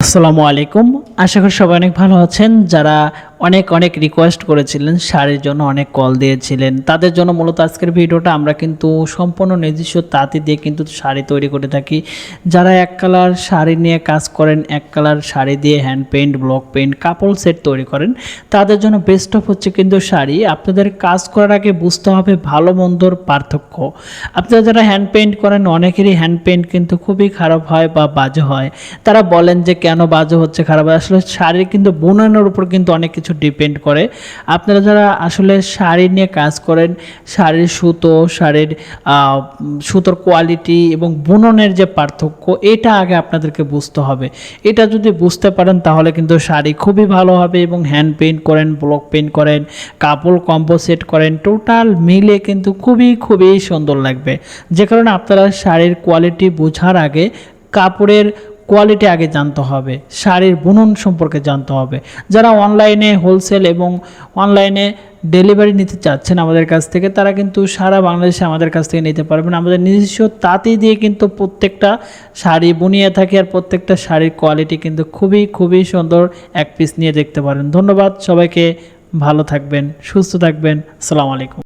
আসসালামু আলাইকুম। আশা করি সবাই অনেক ভালো আছেন। যারা অনেক অনেক রিকোয়েস্ট করেছিলেন শাড়ির জন্য অনেক কল দিয়েছিলেন। তাদের জন্য মূলত আজকের ভিডিওটা আমরা কিন্তু সম্পূর্ণ নিজস্ব তাঁতি দিয়ে কিন্তু শাড়ি তৈরি করে থাকি। যারা এক কালার শাড়ি নিয়ে কাজ করেন, এক কালার শাড়ি দিয়ে হ্যান্ড পেন্ট ব্লক পেইন্ট কাপড় সেট তৈরি করেন, তাদের জন্য বেস্ট অফ হচ্ছে কিন্তু শাড়ি। আপনাদের কাজ করার আগে বুঝতে হবে ভালো, মন্দর পার্থক্য। আপনারা যারা হ্যান্ড পেইন্ট করেন, অনেকেরই হ্যান্ড পেন্ট কিন্তু খুবই খারাপ হয় বা বাজে হয়। তারা বলেন যে কেন বাজে হচ্ছে, খারাপ আসলে শাড়ির কিন্তু বুননের উপর কিন্তু অনেক কিছু ডিপেন্ড করে। আপনারা যারা আসলে শাড়ি নিয়ে কাজ করেন, শাড়ির সুতো, শাড়ির সুতোর কোয়ালিটি এবং বুননের যে পার্থক্য, এটা আগে আপনাদেরকে বুঝতে হবে। এটা যদি বুঝতে পারেন, তাহলে কিন্তু শাড়ি খুবই ভালো হবে এবং হ্যান্ড পেইন্ট করেন ব্লক পেইন্ট করেন কাপড় কম্পোসেট করেন টোটাল মিলে কিন্তু খুবই খুবই সুন্দর লাগবে। যে কারণে আপনারা শাড়ির কোয়ালিটি বোঝার আগে কাপড়ের কোয়ালিটি আগে জানতে হবে, শাড়ির বুনন সম্পর্কে জানতে হবে। যারা অনলাইনে হোলসেল এবং অনলাইনে ডেলিভারি নিতে চাচ্ছেন আমাদের কাছ থেকে, তারা কিন্তু সারা বাংলাদেশে আমাদের কাছ থেকে নিতে পারবেন। আমাদের নিজস্ব তাঁতি দিয়ে কিন্তু প্রত্যেকটা শাড়ি বুনিয়ে থাকি আর প্রত্যেকটা শাড়ির কোয়ালিটি কিন্তু খুবই খুবই সুন্দর এক পিস নিয়ে দেখতে পারেন। ধন্যবাদ, সবাইকে ভালো থাকবেন, সুস্থ থাকবেন। আসসালামু আলাইকুম।